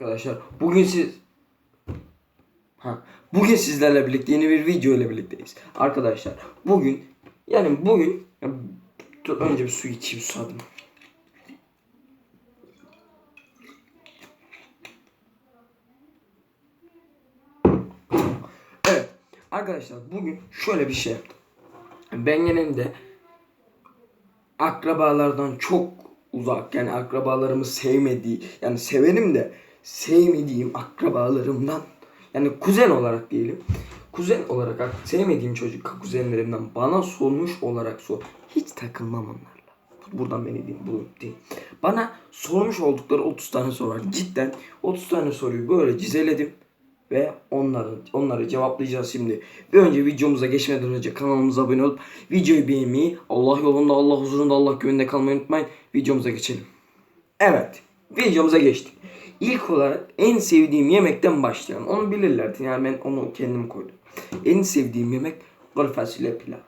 Arkadaşlar bugün siz ha, bugün sizlerle birlikte yeni bir video ile birlikteyiz. Arkadaşlar bugün yani bugün ya, dur önce bir su içeyim susadım. Evet arkadaşlar bugün şöyle bir şey yaptım. Ben genelde akrabalardan çok uzak yani akrabalarımı sevmediği yani severim de sevmediğim akrabalarımdan yani kuzen olarak diyelim kuzen olarak sevmediğim çocuk kuzenlerimden bana sormuş olarak sor hiç takılmam onlarla buradan beni diyeyim bu diyeyim bana sormuş oldukları 30 tane soru var cidden 30 tane soruyu böyle cizeledim ve onları onları cevaplayacağız şimdi. Bir önce videomuza geçmeden önce kanalımıza abone olup videoyu beğenmeyi, Allah yolunda, Allah huzurunda, Allah güveninde kalmayı unutmayın. Videomuza geçelim. Evet, videomuza geçtik. İlk olarak en sevdiğim yemekten başlayalım. Onu bilirlerdi. Yani ben onu kendim koydum. En sevdiğim yemek kuru fasulye pilav.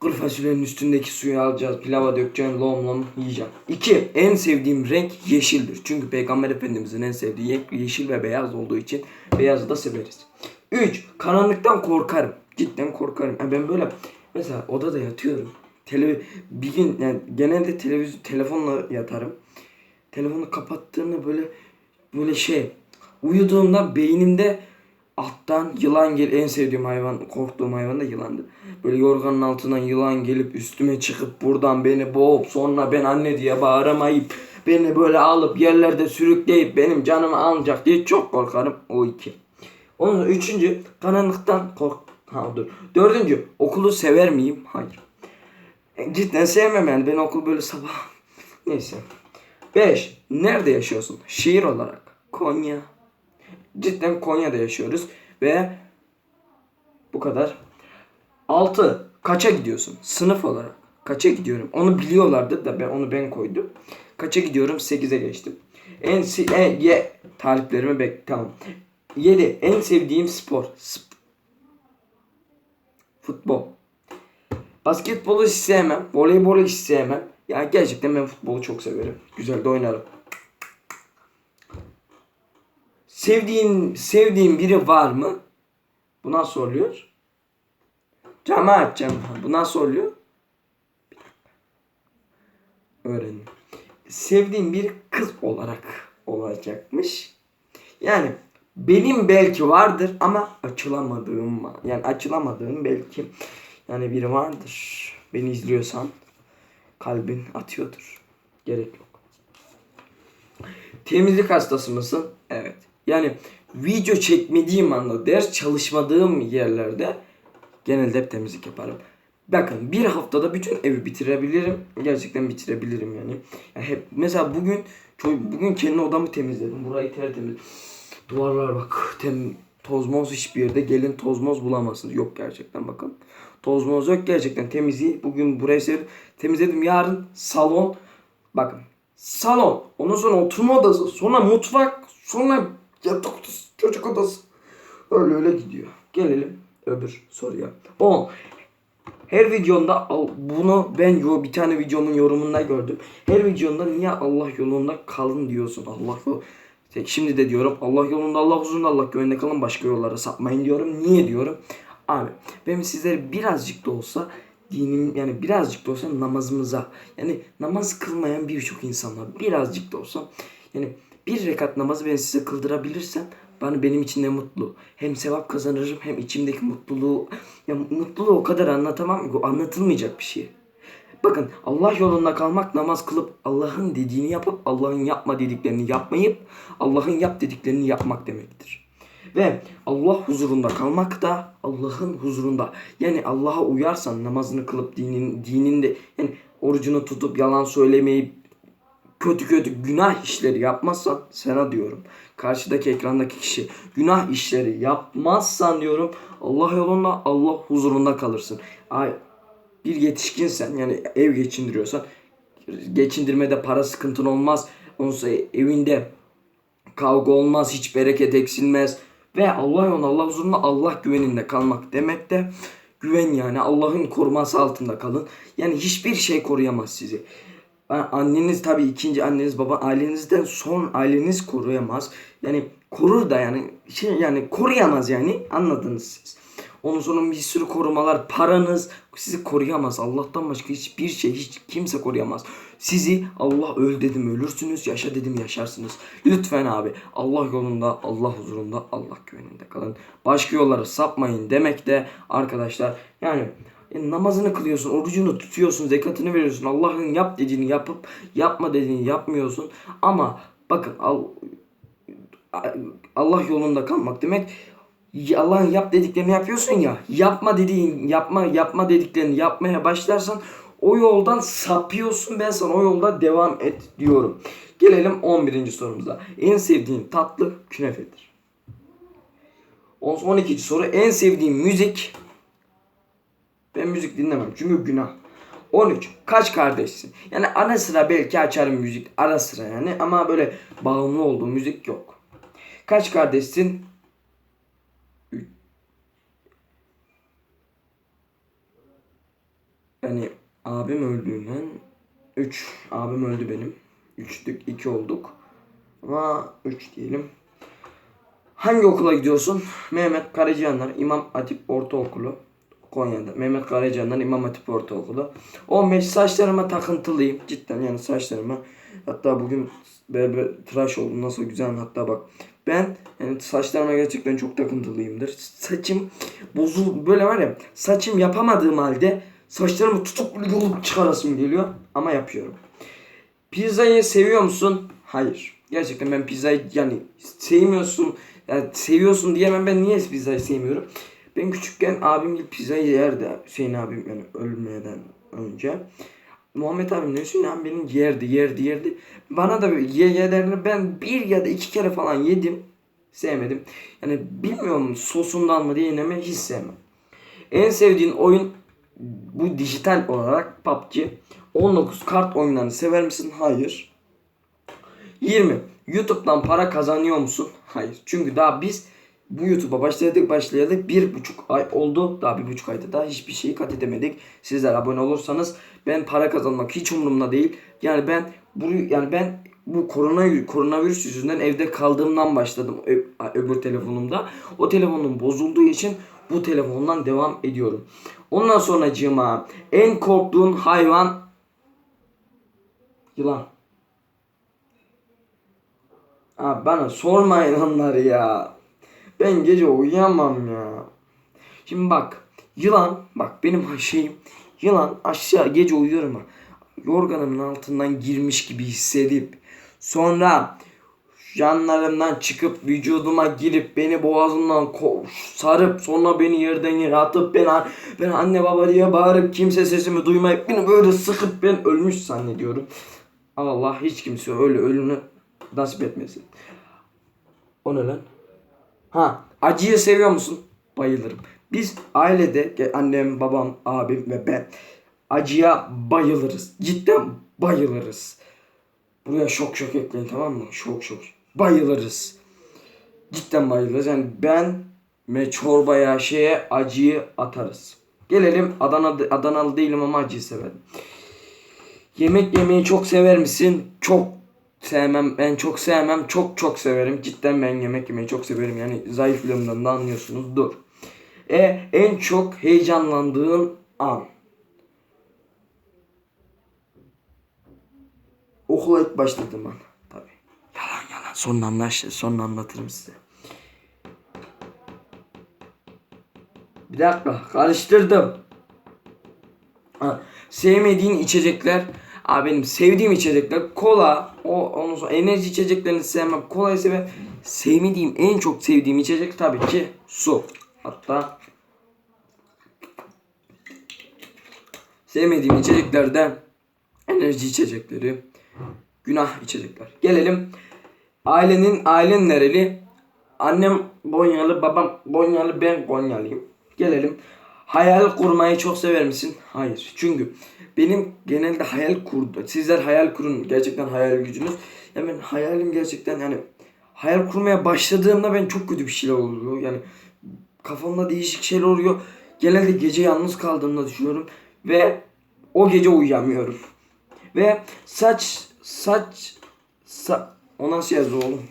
Kuru fasulyenin üstündeki suyu alacağız. Pilava dökeceğim. Lom lom yiyeceğim. İki. En sevdiğim renk yeşildir. Çünkü Peygamber Efendimizin en sevdiği renk yeşil ve beyaz olduğu için beyazı da severiz. Üç. Karanlıktan korkarım. Cidden korkarım. Yani ben böyle mesela odada yatıyorum. Tele, bir gün yani genelde televizyon telefonla yatarım. Telefonu kapattığında böyle böyle şey uyuduğumda beynimde alttan yılan gel en sevdiğim hayvan korktuğum hayvan da yılandı. Böyle yorganın altından yılan gelip üstüme çıkıp buradan beni boğup sonra ben anne diye bağıramayıp beni böyle alıp yerlerde sürükleyip benim canımı alacak diye çok korkarım. O iki. Onun üçüncü karanlıktan kork. Ha dur. Dördüncü okulu sever miyim? Hayır. E, Cidden sevmem yani. Ben okul böyle sabah. Neyse. Beş. Nerede yaşıyorsun? Şehir olarak. Konya. Cidden Konya'da yaşıyoruz. Ve bu kadar. 6. Kaça gidiyorsun? Sınıf olarak. Kaça gidiyorum? Onu biliyorlardı da ben onu ben koydum. Kaça gidiyorum? 8'e geçtim. En e, ye tariflerimi bek tamam. 7. En sevdiğim spor. Sp- Futbol. Basketbolu hiç sevmem. Voleybolu hiç sevmem. Ya gerçekten ben futbolu çok severim. Güzel de oynarım. Sevdiğin sevdiğin biri var mı? Bu nasıl oluyor? Camı açacağım. Bu nasıl oluyor? Bir dakika. Öğrenin. Sevdiğim bir kız olarak olacakmış. Yani benim belki vardır ama açılamadığım var. Yani açılamadığım belki yani biri vardır. Beni izliyorsan kalbin atıyordur. Gerek yok. Temizlik hastası mısın? Evet. Yani video çekmediğim anda, ders çalışmadığım yerlerde genelde hep temizlik yaparım. Bakın bir haftada bütün evi bitirebilirim. Gerçekten bitirebilirim yani. Ya hep mesela bugün bugün kendi odamı temizledim. Burayı tertemiz. Duvarlar bak tem toz moz hiçbir yerde gelin toz moz bulamazsınız. Yok gerçekten bakın. Toz moz yok gerçekten temizliği. Bugün burayı sev- temizledim. Yarın salon. Bakın salon. Ondan sonra oturma odası. Sonra mutfak. Sonra yatak odası. Çocuk odası. Öyle öyle gidiyor. Gelelim öbür soruya. 10. Her videonda bunu ben yo bir tane videomun yorumunda gördüm. Her videonda niye Allah yolunda kalın diyorsun. Allah Şimdi de diyorum Allah yolunda Allah huzurunda Allah güveninde kalın başka yollara sapmayın diyorum. Niye diyorum? Abi ben sizlere birazcık da olsa dinim yani birazcık da olsa namazımıza yani namaz kılmayan birçok insan var. Birazcık da olsa yani bir rekat namazı ben size kıldırabilirsem bana benim için ne mutlu. Hem sevap kazanırım hem içimdeki mutluluğu ya mutluluğu o kadar anlatamam ki anlatılmayacak bir şey. Bakın Allah yolunda kalmak namaz kılıp Allah'ın dediğini yapıp Allah'ın yapma dediklerini yapmayıp Allah'ın yap dediklerini yapmak demektir. Ve Allah huzurunda kalmak da Allah'ın huzurunda. Yani Allah'a uyarsan namazını kılıp dinin dininde yani orucunu tutup yalan söylemeyip kötü kötü günah işleri yapmazsan sana diyorum. Karşıdaki ekrandaki kişi günah işleri yapmazsan diyorum Allah yolunda Allah huzurunda kalırsın. Ay, bir yetişkinsen yani ev geçindiriyorsan geçindirmede para sıkıntın olmaz. Sonra evinde kavga olmaz, hiç bereket eksilmez. Ve Allah yolunda Allah huzurunda Allah güveninde kalmak demek de güven yani Allah'ın koruması altında kalın. Yani hiçbir şey koruyamaz sizi. Anneniz tabii ikinci anneniz baba ailenizden son aileniz koruyamaz. Yani korur da yani şey yani koruyamaz yani anladınız siz. Sonra bir sürü korumalar paranız sizi koruyamaz. Allah'tan başka hiçbir şey hiç kimse koruyamaz. Sizi Allah öl dedim ölürsünüz, yaşa dedim yaşarsınız. Lütfen abi Allah yolunda, Allah huzurunda, Allah güveninde kalın. Başka yollara sapmayın demek de arkadaşlar yani e, namazını kılıyorsun, orucunu tutuyorsun, zekatını veriyorsun. Allah'ın yap dediğini yapıp yapma dediğini yapmıyorsun. Ama bakın al, Allah yolunda kalmak demek Allah'ın yap dediklerini yapıyorsun ya. Yapma dediğin, yapma yapma dediklerini yapmaya başlarsan o yoldan sapıyorsun. Ben sana o yolda devam et diyorum. Gelelim 11. sorumuza. En sevdiğin tatlı künefedir. 12. soru. En sevdiğin müzik ben müzik dinlemem çünkü günah. 13. Kaç kardeşsin? Yani ara sıra belki açarım müzik ara sıra yani ama böyle bağımlı olduğum müzik yok. Kaç kardeşsin? Yani abim öldüğünden 3 abim öldü benim. 3'lük 2 olduk. Ama 3 diyelim. Hangi okula gidiyorsun? Mehmet Karacayanlar İmam Hatip Ortaokulu. Konya'da. Mehmet Karacayanlar İmam Hatip Ortaokulu. 15 saçlarıma takıntılıyım. Cidden yani saçlarıma. Hatta bugün berber tıraş oldum. Nasıl güzel hatta bak. Ben yani saçlarıma gerçekten çok takıntılıyımdır. Saçım bozul böyle var ya saçım yapamadığım halde saçlarımı tutup yolup çıkarasım geliyor ama yapıyorum. Pizzayı seviyor musun? Hayır. Gerçekten ben pizzayı yani sevmiyorsun yani seviyorsun diyemem ben niye pizzayı sevmiyorum. Ben küçükken abim gibi pizzayı yerdi. Hüseyin abim yani ölmeden önce. Muhammed abim ne Hüseyin abim benim yerdi yerdi yerdi. Bana da ye ye derler. Ben bir ya da iki kere falan yedim. Sevmedim. Yani bilmiyorum sosundan mı değil mi hiç sevmem. En sevdiğin oyun bu dijital olarak PUBG. 19 kart oyunlarını sever misin? Hayır. 20. YouTube'dan para kazanıyor musun? Hayır. Çünkü daha biz bu YouTube'a başladık başlayalı bir buçuk ay oldu. Daha bir buçuk ayda daha hiçbir şeyi kat edemedik. Sizler abone olursanız ben para kazanmak hiç umurumda değil. Yani ben bu yani ben bu korona koronavirüs yüzünden evde kaldığımdan başladım öbür telefonumda. O telefonum bozulduğu için bu telefondan devam ediyorum. Ondan sonra cıma en korktuğun hayvan yılan. Abi bana sormayın onları ya. Ben gece uyuyamam ya. Şimdi bak yılan bak benim şeyim yılan aşağı gece uyuyorum ha. Yorganımın altından girmiş gibi hissedip sonra yanlarımdan çıkıp vücuduma girip beni boğazımdan sarıp sonra beni yerden yere atıp ben, ben anne baba diye bağırıp kimse sesimi duymayıp beni böyle sıkıp ben ölmüş zannediyorum. Allah hiç kimse öyle ölümü nasip etmesin. O ne lan? Ha, acıyı seviyor musun? Bayılırım. Biz ailede annem, babam, abim ve ben acıya bayılırız. Cidden bayılırız. Buraya şok şok ekleyin tamam mı? Şok şok. Bayılırız. Cidden bayılırız. Yani ben ve çorbaya şeye acıyı atarız. Gelelim Adana Adanalı değilim ama acıyı severim. Yemek yemeyi çok sever misin? Çok sevmem. Ben çok sevmem. Çok çok severim. Cidden ben yemek yemeyi çok severim. Yani zayıflığımdan da anlıyorsunuz. Dur. E en çok heyecanlandığın an. Okula ilk başladığım an. Sonra anlaş, sonra anlatırım size. Bir dakika. Karıştırdım. Ha, sevmediğin içecekler. Abi benim sevdiğim içecekler kola, o ondan sonra enerji içeceklerini sevmem. Kolayı sevmem. Sevmediğim en çok sevdiğim içecek tabii ki su. Hatta sevmediğim içeceklerden enerji içecekleri, günah içecekler. Gelelim ailenin ailen nereli? Annem Konyalı, babam Konyalı, ben Konyalıyım. Gelelim. Hayal kurmayı çok sever misin? Hayır. Çünkü benim genelde hayal kurdu. Sizler hayal kurun. Gerçekten hayal gücünüz. Ya ben hayalim gerçekten yani hayal kurmaya başladığımda ben çok kötü bir şeyler oluyor. Yani kafamda değişik şeyler oluyor. Genelde gece yalnız kaldığımda düşünüyorum ve o gece uyuyamıyorum. Ve saç saç sa o nasıl yazdı oğlum?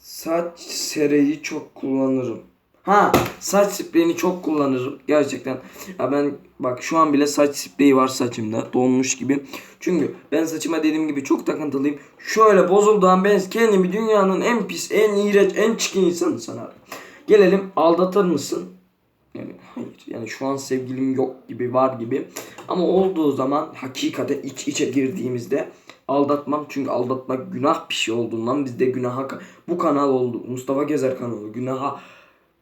Saç sereyi çok kullanırım. Ha saç spreyini çok kullanırım gerçekten. Ya ben bak şu an bile saç spreyi var saçımda donmuş gibi. Çünkü ben saçıma dediğim gibi çok takıntılıyım. Şöyle bozulduğu an ben kendimi dünyanın en pis, en iğrenç, en çirkin insanı sanarım. Gelelim aldatır mısın? Yani hayır. Yani şu an sevgilim yok gibi var gibi. Ama olduğu zaman hakikaten iç içe girdiğimizde aldatmam. Çünkü aldatmak günah bir şey olduğundan biz de günaha bu kanal oldu. Mustafa Gezer kanalı günaha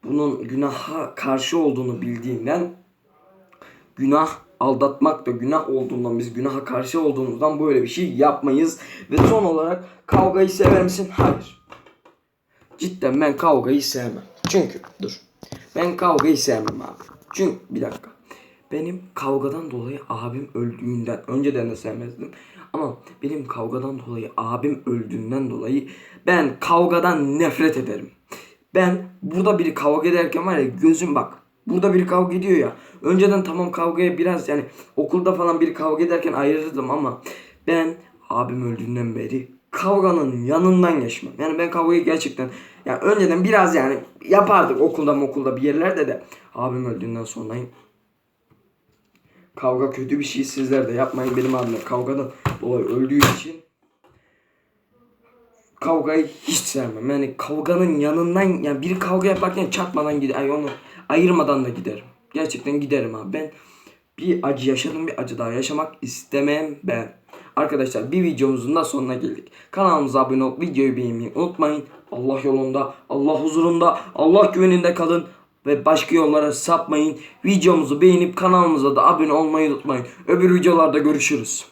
bunun günaha karşı olduğunu bildiğinden günah aldatmak da günah olduğundan biz günaha karşı olduğumuzdan böyle bir şey yapmayız. Ve son olarak kavgayı sever misin? Hayır. Cidden ben kavgayı sevmem. Çünkü dur. Ben kavgayı sevmem abi. Çünkü bir dakika. Benim kavgadan dolayı abim öldüğünden önceden de sevmezdim. Ama benim kavgadan dolayı abim öldüğünden dolayı ben kavgadan nefret ederim. Ben burada biri kavga ederken var ya gözüm bak. Burada biri kavga ediyor ya. Önceden tamam kavgaya biraz yani okulda falan biri kavga ederken ayırırdım ama ben abim öldüğünden beri kavganın yanından geçmem. Yani ben kavgayı gerçekten yani önceden biraz yani yapardık okulda okulda bir yerlerde de abim öldüğünden sonra kavga kötü bir şey sizler de yapmayın benim de kavgadan dolayı öldüğü için kavgayı hiç sevmem. Yani kavganın yanından yani biri kavga yaparken çarpmadan gider. Ay onu ayırmadan da giderim. Gerçekten giderim abi. Ben bir acı yaşadım bir acı daha yaşamak istemem ben. Arkadaşlar bir videomuzun da sonuna geldik. Kanalımıza abone olup videoyu beğenmeyi unutmayın. Allah yolunda, Allah huzurunda, Allah güveninde kalın ve başka yollara sapmayın. Videomuzu beğenip kanalımıza da abone olmayı unutmayın. Öbür videolarda görüşürüz.